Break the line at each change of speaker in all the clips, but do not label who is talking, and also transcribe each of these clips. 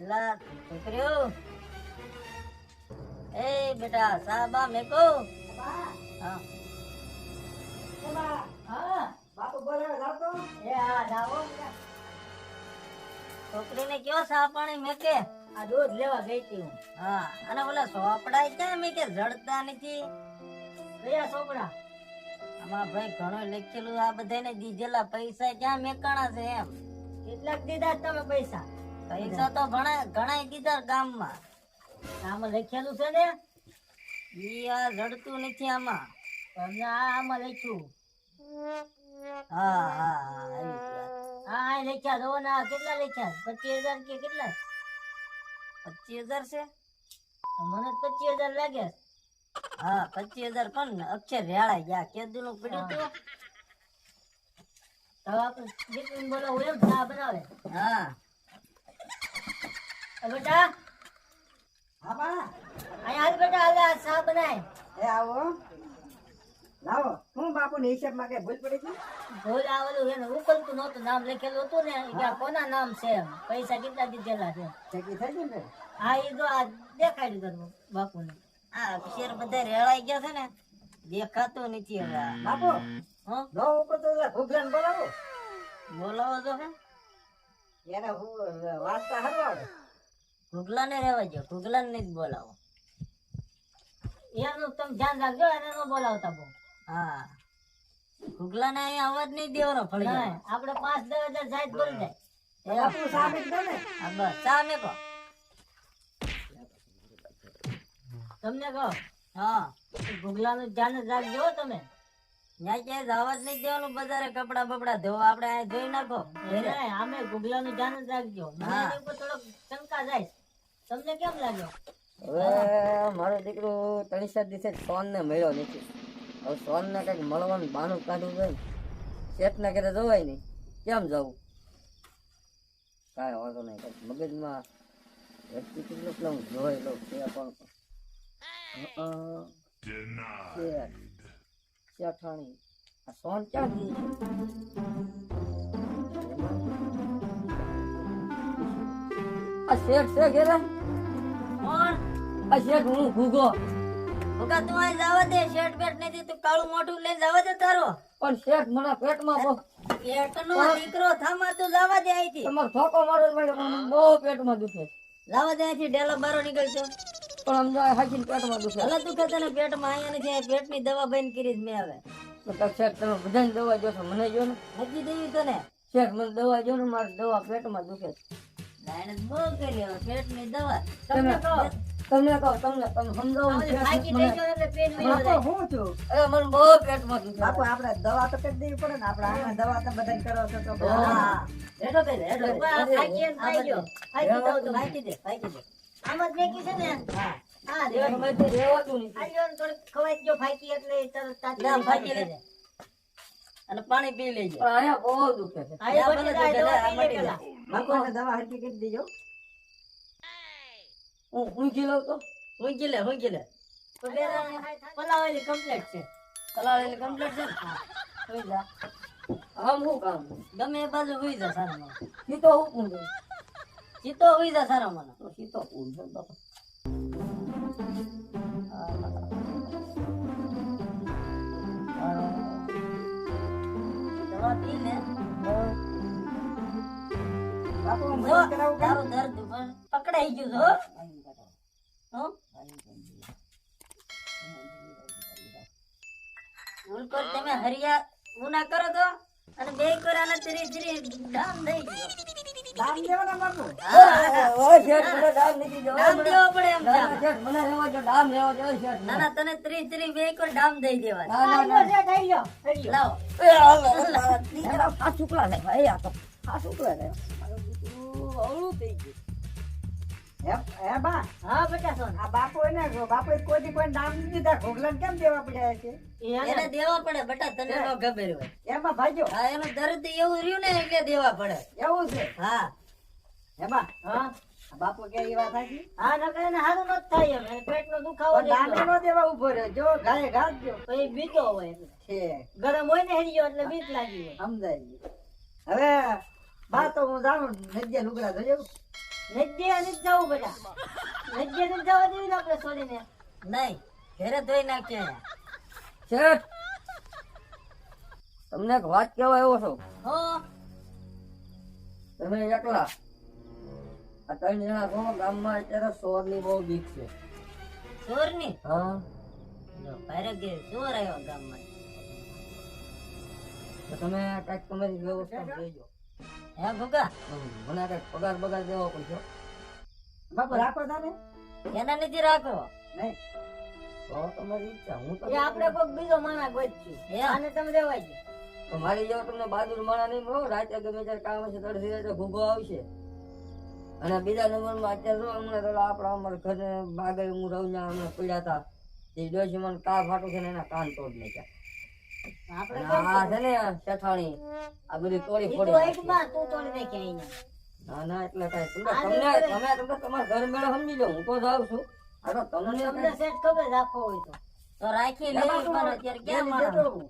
એલા છોકરીઓ बेटा
બાપુ બોલાવે જાવ તો
એ હા જાઓ. છોકરીને કયો સા પાણી મેકે?
આ દૂધ લેવા ગઈ હતી હું.
હા. અને ઓલા સોપડાય ક્યાં મેકે? જડતા નથી.
કયા સોપડા?
આમાં ભાઈ ઘણો લખેલું આ બધાને દીધેલા પૈસા ક્યાં મેકાણા છે એમ.
કેટલાક દીધા તમે પૈસા?
પૈસા તો ઘણા ઘણા દીધા ગામમાં.
આમાં લખેલું છે ને?
ઈ આ જડતું નથી આમાં.
તમને આમાં લખ્યું?
હા હા હા
લખ્યા જો ના કેટલા લખ્યા પચીસ હજાર કે કેટલા
પચીસ હજાર છે?
મને પચીસ હજાર લાગે
હા પચીસ હજાર પણ અક્ષર રેળા ગયા. કેદુ નું પડ્યું તું?
તો આપણે દીકરીને બોલાવું એમ ચા બનાવે.
હા.
બેટા
હા બા
અહીંયા હાલ બેટા હાલ આ બનાય.
એ આવો. લાવો. હું બાપુ ને હિસાબમાં કઈ ભૂલ પડી છે?
ભૂલ આવેલું એને ઉકલતું નહોતું નામ લખેલું હતું ને કે કોના નામ છે? પૈસા કેટલા દીધેલા છે?
ચકી થઈ ગઈ ને?
હા એ જો આ દેખાડ્યું કરું બાપુને.
આ અક્ષર બધા રેળાઈ ગયા છે ને દેખાતું નથી હવે
બાપુ
હં?
નો ઉપર તો બોલાવો.
બોલાવો તો હે.
એને હું વાંચતા હરવાડે.
ઘુગલા ને રેવા જો ઘુગલા ને બોલાવો.
એનું તમે ધ્યાન રાખજો એને ન બોલાવતા બહુ.
હા. ઘુગલા અહીં અવાજ નહીં દેવાનો ફળી
નહીં, આપણે પાંચ દસ હજાર સાહેબ બોલી જાય
આપણું સામે જ ને
હા બસ સામે કહો.
તમને કહો?
હા.
ભૂગલાનું ધ્યાન જ રાખજો તમે.
ત્યાં ક્યાંય અવાજ નહીં દેવાનું બજારે કપડા બપડા ધોવા આપણે અહીંયા ધોઈ નાખો.
નહીં, આમે ભૂગલાનું ધ્યાન જ રાખજો. થોડોક શંકા જાય. તમને કેમ લાગ્યો
હવે મારો દીકરો ત્રણ સાત દિવસે સોન ને મળ્યો નથી. હવે સોન ને કંઈક મળવાનું બાનું કાઢવું હોય શેઠના શેઠ ના ઘરે જવાય નહીં. કેમ જવું? કાંઈ વાંધો નહીં કંઈક મગજમાં વ્યક્તિ કેટલું પેલું જોઈ લઉં છે પણ ચેઠાણી શેઠાણી આ સોન ક્યાં ગઈ આ શેઠ છે ઘેરે?
કોણ
આ શેઠ હું ભૂગો.
ભૂકા તું અહીં જવા દે શેઠ પેટ નથી તું કાળું મોઢું લઈને જવા દે તારો.
પણ શેઠ મને પેટમાં બહુ
પેટનો દીકરો થામા તું જવા દે અહીંથી.
તમારો ઠોકો મારો બહુ પેટમાં દુખે.
જવા દે અહીંથી ડેલો બારો નીકળજો
પણ આમ જો આ હાચીને પેટમાં દુખે.
ભલે દુખે તને પેટમાં અહીંયા નથી પેટની દવા બંધ કરી જ મેં હવે.
શેઠ તમે બધાને દવા જોશો મને જો ને.
હજી દેવી તને.
શેઠ મને દવા જો ને મારી દવા પેટમાં દુખે. તમને કહો. તમને તમે સમજાવો ને શેઠ
થાકી
મને.
જજો એટલે પેટ મેળો
બાપુ
જાય.
હું છું?
અરે મને બહુ પેટમાં દુખે.
બાપુ આપણે દવા તો કરી દેવી પડે ને આપણે આમાં દવા તો બધા કરો છો તો
હા. હેઠો દે હેઠો દે.
આ થાકી એને ખાઈ ગયો.
દે દે.
આમ જ મેકી છે ને?
હા.
હા
નથી
થોડીક ખવાઈ ગયો ફાકી એટલે તરત ફાકી
અને પાણી પી લેજો.
અરે બહુ દુખે છે.
દુખે,
દવા
હરકી કરી દેજો.
હું ઊંઘી લઉં તો?
ઊંઘી લે ઊંઘી લે.
તો પેલા પલાવેલી કમ્પ્લેટ છે.
પલાવેલી કમ્પ્લેટ છે ને? હા.
જા. શું કામ?
ગમે એ બાજુ હુઈ જા સારા મને
સીતો હું પૂછું
ચીતો હુઈ જા સારા મને
તો સીતો પૂછું બાપા.
પકડાઈ ગયું છે, તમે હરિયા ગુના કરો તો અને બે કરાના ત્રી ચરી ડામ દઈ ગયો.
દામ દેવાના બાપુ
ઓય શેઠ મને દામ નથી દેવો.
ડામ દેવો પડે એમ
ના, શેઠ મને રહેવા દો, દામ રહેવા દો, શેઠ.
ના ના તને ત્રી ત્રી બે કર ડામ દઈ દેવા
ના, ના, ના.
ગયો,
એ, આ શુક્લા ને, ભાઈ, આ તો આ શુક્લા ને. મારું થઈ ગયું.
હે હે બા?
હા બેટા સોન
આ બાપુ એને બાપુ કોઈ દી કોઈ નામ નથી દીધા ઘોઘલાને કેમ દેવા પડ્યા છે?
એને
એને દેવા પડે બેટા તને ન ખબર હોય.
એમાં ભાગ્યો
હા એનું દર્દ એવું રહ્યું ને એટલે દેવા પડે.
એવું છે?
હા.
હે બા?
હા.
બાપુ કે એ વાત સાચી?
હા નકર એને હારું નથી થાય એમ. એને પેટનો દુખાવો
પણ નો દેવા ઊભો રહ્યો. જો ગાય ઘાત જો
તો એ બીજો હોય
છે.
ગરમ હોય ને હેરી એટલે બીક લાગી
સમજાય હવે બા તો હું જાણું નજ્જે લુગડા ધોજો
નજ્જે નથી જવું બધા નજ્જે નથી જવા દેવી આપણે છોડીને
નહીં ઘેરે ધોઈ નાખજે
શેઠ તમને એક વાત કહેવા આવ્યો છો.
હો.
તમે એકલા આ ત્રણ જણા છો ગામમાં અત્યારે સોરની બહુ બીક છે.
સોરની?
હા.
જો સોર આવ્યો ગામમાં?
તમે કંઈક તમારી વ્યવસ્થા જોઈજો.
હે ભૂગા?
મને કંઈક પગાર બગાર દેવો પડશે.
બાપુ રાખો તાને
એના નથી રાખો.
નહીં.
તો તમારી ઈચ્છા હું તો
આપણે કોઈક બીજો માણસ ગોતશું
હે?
તમે દેવાય છે.
તો મારી જેવો તમને બહાદુર માણા નહીં મળો. રાતે ગમે ત્યારે કામ હશે તડસી જાય તો આવશે. અને બીજા નંબરમાં અત્યારે જો હમણાં તો આપણા અમારા ઘરે બાગે હું રહું ત્યાં હમણાં પડ્યા હતા. એ ડોશી મને કા ફાટું છે ને એના કાન તોડ નાખ્યા.
આપણે
અને આ છે ને શેઠાણી. આ બધી તોડી ફોડી
તો એક
નાખી.
માં તું તોડી નાખી એને
ના ના એટલે કઈ. તમને તમને તમે તમારા ઘર મેળો સમજી લો હું તો જાઉં છું. આ તો તમને
તમને સેટ ખબર રાખવો હોય તો.
તો રાખી લેવી પણ અત્યારે ક્યાં
ડેલી દેતો
માણસ
હું.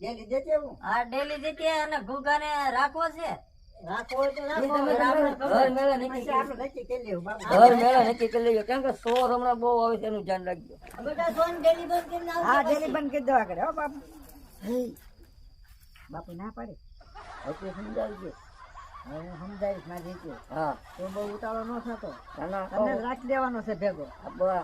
ડેલી દેતે હું.
આ ડેલી જગ્યાએ અને ઘૂઘાને રાખવો છે.
રાખવો હોય તો
એ
રાખવો
તમે
હોય.
ઘર મેળે નક્કી
આપણે નક્કી કરી લેવું
ઘર મેળે નક્કી કરી લેજો. કેમ કે સોર હમણાં બહુ આવે છે એનું ધ્યાન રાખજો.
બેટા સોન ડેલી બંધ આવજો
હા ડેલી બંધ કરી દેવા કરે હો બાપુ. બાપુ ના પાડે.
એટલે સમજાવી
ગયો હું સમજાવીશ મારી રીતે.
હા.
તો બહુ ઉતાવળો ન થતો.
ના ના
તમને જ રાખી છે ભેગો.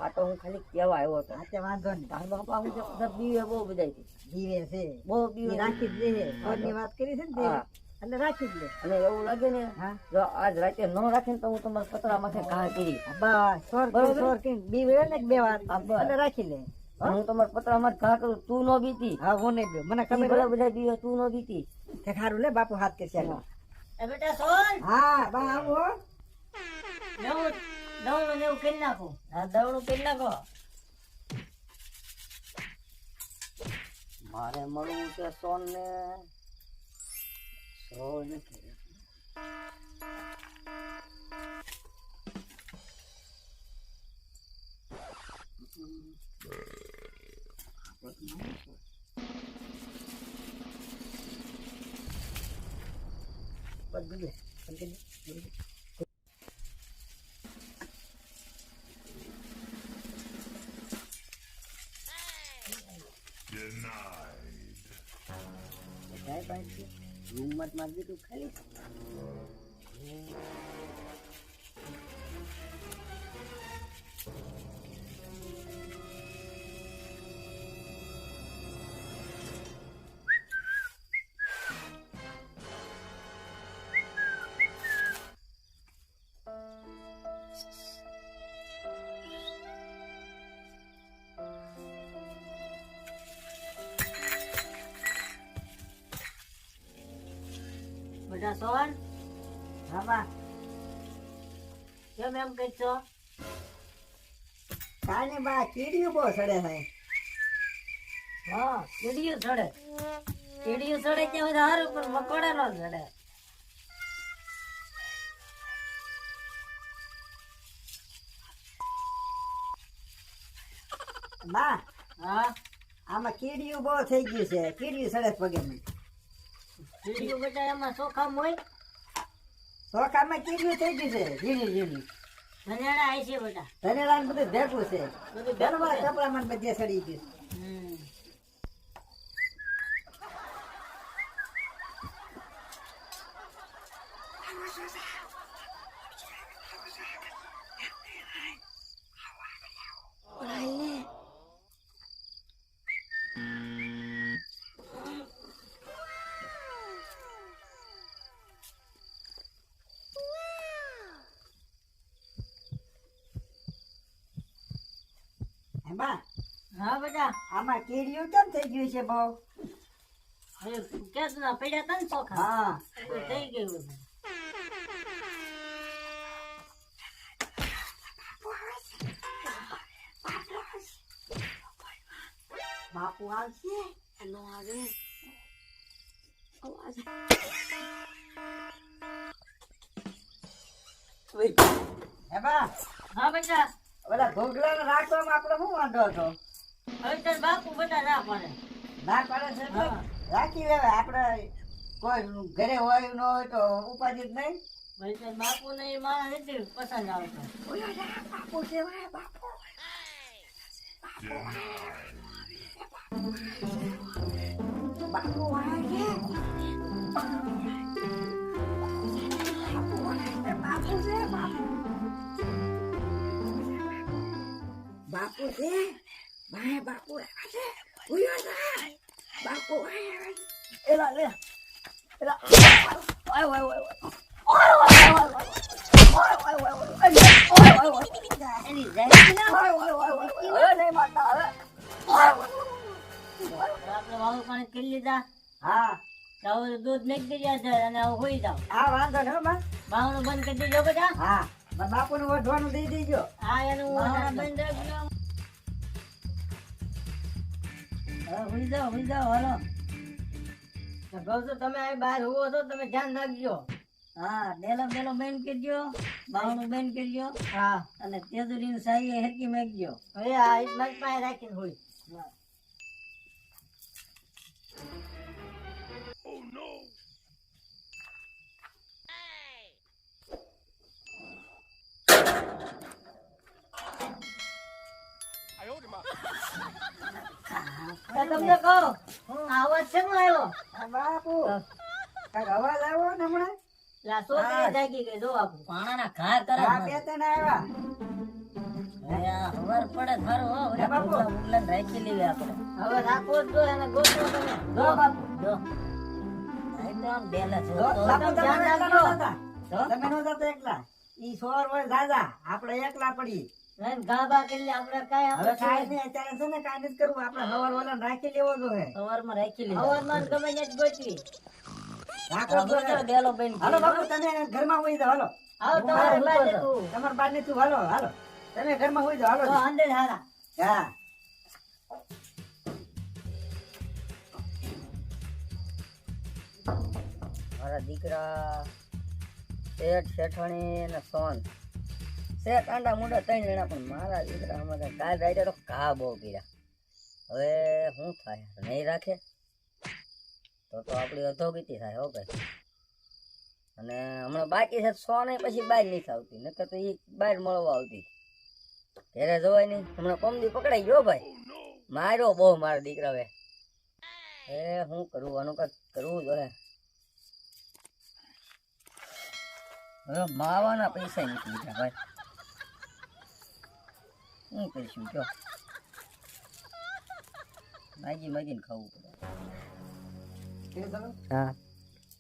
આ તો હું ખાલી કહેવા આવ્યો હતો.
હાથે વાંધો નહીં.
તાર બાપા હું બીવે બહુ બધા
જીવે છે.
બહુ બીવે
રાખી જ વાત કરી છે ને એટલે રાખી જ લે
અને એવું લાગે ને
હા.
જો આજ રાતે ન રાખીને તો હું તમારા પતરા માથે ઘા કરી.
બસ સોર સોર કઈ બી વેળે ને બે વાર. એટલે રાખી લે.
હું? તમારા પતરા અમારે ઘા કરું તું નો બીતી.
હા હું નહીં બે મને ખબર
ભલે બધા બીજો તું નો બીતી.
તે ખારું લે બાપુ હાથ કરશે
એ બેટા સોન
હા બા આવો.
નવું નવું એવું કરી નાખું.
હા દવડું કરી નાખો.
મારે મળવું છે સોન ને સોન નથી રૂમમાં જ મારી દીધું ખાલી
બેટા સોન
હા બા
કેમ એમ કઈ છો?
કાંઈ બા કીડીયું બહુ સડે છે.
હા કીડીયું ચડે કીડીયું ચડે ત્યાં બધા હારું પણ મકોડા નો ચડે
બા
હા?
આમાં કીડીયું બહુ થઈ ગયું છે. કીડીયું સડે પગે મને.
બીજું બધા એમાં ચોખામ હોય?
ચોખામાં કેટલું થઈ ગયું છે ઝીણી ઝીણી.
ધનેડા આય છે બધા.
ધનેડા બધું ભેગું છે.
બધું
મારા કપડામાં બધે સડી ગયું
એમાં
હા
બેટા.
આમાં કેરીઓ કેમ થઈ ગયું છે
ભાવ અરે કેટલા પડ્યા તા ને ચોખા.
હા.
થઈ ગયું
બાપુ આવશે? એનો બા
હા બેટા.
ઓલા ઘોઘલા રાખવામાં આપણે શું વાંધો હતો
હવે બાપુ બધા ના પડે
ના પાડે છે રાખી લેવાય આપણે કોઈ ઘરે હોય ન હોય તો ઉપાધિ જ નહીં
બાપુ ને મારા નથી પસંદ આવતો
બાપુ છે બાપુ બાપુ બાપુ છે બાપુ બાપુ છે? ભાઈ બાપુ છે ઉયો જાય બાપુ આવ્યા છે. એલા, લે. એલા. ઓય ઓય ઓય ઓય
તો હવે દૂધ નાખી દીધા છે અને હું હોઈ જાઉં
હા વાંધો ને બા
બાવણું બંધ કરી દેજો બધા
હા. બાપુ નું વધવાનું દઈ દેજો.
હા એનું હોઈ જાઓ હોઈ જાઓ હાલો. તો કહું છું તમે અહીં બહાર હોવો છો તમે ધ્યાન રાખજો.
હા. ડેલો બેલો બેન કરજો. બાવણું બેન કરજો.
હા.
અને તેજુરી સાહી હેરકી મેકજો
હવે આ એ મારી પાસે રાખીને હોય તો તમને કહો આ અવાજ શેનો આવ્યો
બાપુ અવાજ આવ્યો ને હમણાં?
લા જાગી ગઈ જો આપું
પાણાના ઘા કરે
હા બે ત્રણ આવ્યા.
હવે પડે થારું હો
બાપુ.
ઉગલા ઉગલા રાખી લેવી આપણે.
હવે રાખવો જો એને ગોતવો તમે.
જો બાપુ.
જો. આ તો આમ ડેલા છે.
જો તમે
ધ્યાન
એકલા. તમે ઈ સોર હોય દાદા આપણે એકલા પડી
નહીં ગાભા કરી લે આપણે કાંઈ આપણે
કાંઈ નહીં અત્યારે છે ને કાંઈ નથી કરવું આપણે હવાર વાળા રાખી લેવો જોઈએ
સવારમાં રાખી લેવી
હવારમાં ને ગમે ત્યાં જ
રાખો
આ બધો બેન
હાલો બાપુ તમે ઘરમાં હોઈ જાઓ હાલો.
આવો તમારે
બહાર
બાજુ તું.
તમારે બાર તું હાલો હાલો. તમે ઘરમાં હોઈ જાઓ
તો
હાલો
અંદર હારા.
હા.
મારા દીકરા શેઠ શેઠાણી ને સોન. શેઠ આંડા મુંડા ત્રણ જણા, પણ મારા દીકરા અમારે કાલ રાતે તો કા બહુ કર્યા. હવે શું થાય? નહીં રાખે? તો તો આપણી અધોગતિ થાય, હો ભાઈ. અને હમણાં બાકી છે સો નહીં, પછી બહાર નહીં આવતી નકર તો એ બહાર મળવા આવતી. ઘેરે જવાય નહીં. હમણાં કોમદી પકડાઈ ગયો, ભાઈ. માર્યો બહુ મારા દીકરા હવે એ શું કરું? આનું કાંઈક કરવું જોઈએ હવે માવાના પૈસા ગયા, ભાઈ. શું કરીશું જો માગી માગીને ખાવું પડે હા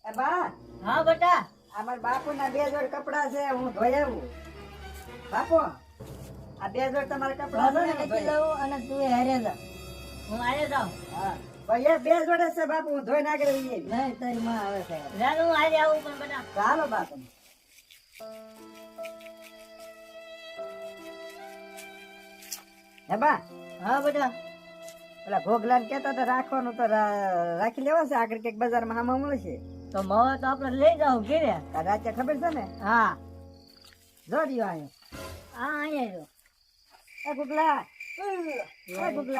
એ બા
હા બેટા
અમારા બાપુ ના બે જોડ કપડા છે હું ધોઈ આવું બાપુ આ બે જોડ તમારા કપડા છે ને આવું.
અને તું હારે જા
હું આયે જાઉં
હા ભાઈ બે જોડે છે બાપુ હું ધોઈ નાખી રહી
નહીં તારી માં આવે છે
રાનુ હું આજે આવું પણ બેટા
ચાલો બાપુ હે બા
હા બેટા.
પેલા ભોગલાલ કેતા તો રાખવાનું તો રાખી લેવા છે. આગળ કંઈક બજારમાં હામાં મળશે
તો મવા તો આપણે લઈ જાઉં ઘેરે.
આ રાતે ખબર છે ને?
હા.
જો રહ્યો અહીંયા
હા અહીંયા જો
એ ગુગલા એ ગુગલા